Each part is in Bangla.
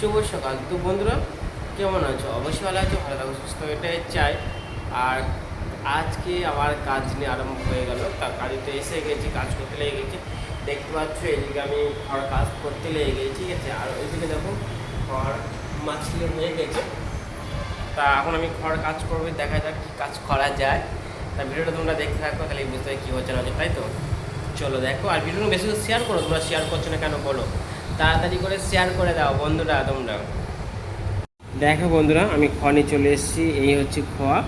শুভ সকাল। তো বন্ধুরা, কেমন আছো? অবশ্যই ভালো আছো, ভালো থাকো, সুস্থ এটাই চাই। আর আজকে আমার কাজ নিয়ে আরম্ভ হয়ে গেল। তার কাজে এসে গেছি, কাজ করতে লেগে গেছি। দেখতে পাচ্ছ, এদিকে আমি ঘর কাজ করতে লেগে গেছি, ঠিক আছে? আর ওইদিকে দেখো, ঘর মাছলি হয়ে গেছে। তা এখন আমি ঘর কাজ করব, দেখা যাক কী কাজ করা যায়। তা ভিডিওটা তোমরা দেখতে থাকো, তাহলে বুঝতে পারবে কী হচ্ছে না তাই তো? চলো দেখো, আর ভিডিওটা বেশি শেয়ার করো, তোমরা শেয়ার করছ না কেন বলো? তাড়াতাড়ি করে শেয়ার করে দাও বন্ধুরা, তোমরা। দেখো বন্ধুরা, আমি খনি চলে এসেছি, এই হচ্ছে খোয়া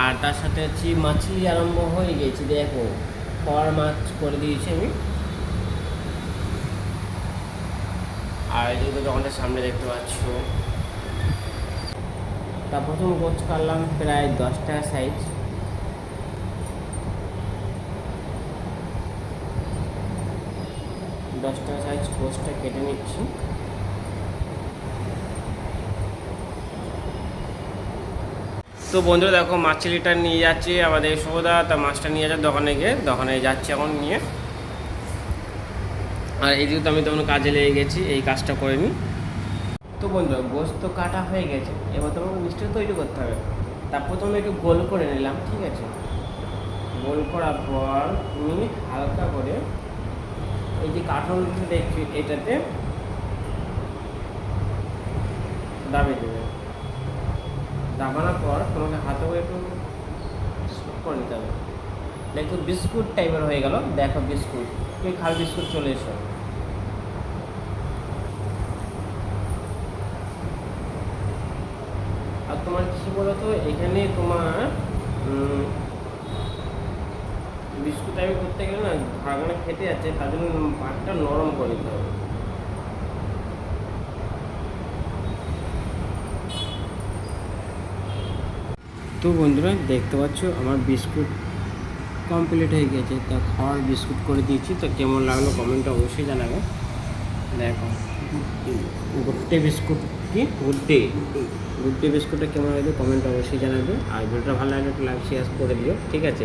আর তার সাথে হচ্ছে মাছলি আরম্ভ হয়ে গেছে, দেখো। খোয়ার মাছ করে দিয়েছি আমি। আর এই যে দোকানটার সামনে দেখতে পাচ্ছ। তা প্রথম গোছ কাটলাম প্রায় দশটা সাইজ দশ টাকা সাইজ গোছটা কেটে নিচ্ছি। তো বন্ধুরা দেখো মাছলিটা নিয়ে যাচ্ছে আমাদের সৌদা তা মাছটা নিয়ে যাচ্ছে দোকানে গিয়ে। দোকানে যাচ্ছে এখন নিয়ে আর এইদিকে তো আমি তখন কাজে লেগে গেছি এই কাজটা করে নিই। তো বন্ধুরা গোস্ত তো কাটা হয়ে গেছে। এবার তোমাকে মিষ্টি তৈরি করতে হবে। তার প্রথমে একটু গোল করে নিলাম ঠিক আছে? গোল করার পর তুমি হালকা করে এই যে কাঠনটা দেখছি, এটাতে দাবি দেবে। দাবানোর পর তোমাকে হাতে করে একটু করে নিতে হবে। দেখো বিস্কুট টাইপের হয়ে গেল, দেখো বিস্কুট। তুমি খাল বিস্কুট চলে এসো। আর তোমার কী বলতো, এখানে তোমার বিস্কুট টাইপের করতে গেলে না ঘাগনা খেতে যাচ্ছে তার জন্য পাটটা নরম করে দিতে হবে। তো বন্ধুরা দেখতে পাচ্ছ আমার বিস্কুট কমপ্লিট হয়ে গেছে। তা খাওয়ার বিস্কুট করে দিয়েছি। তো কেমন লাগল কমেন্টে অবশ্যই জানাবে। দেখো গুড্ডে বিস্কুট কি? গুড্ডে। গুড্ডে। বিস্কুটটা কেমন লাগবে কমেন্টে অবশ্যই জানাবে। আর ভিডিওটা ভালো লাগলে একটু লাইক শেয়ার করে দিও। ঠিক আছে?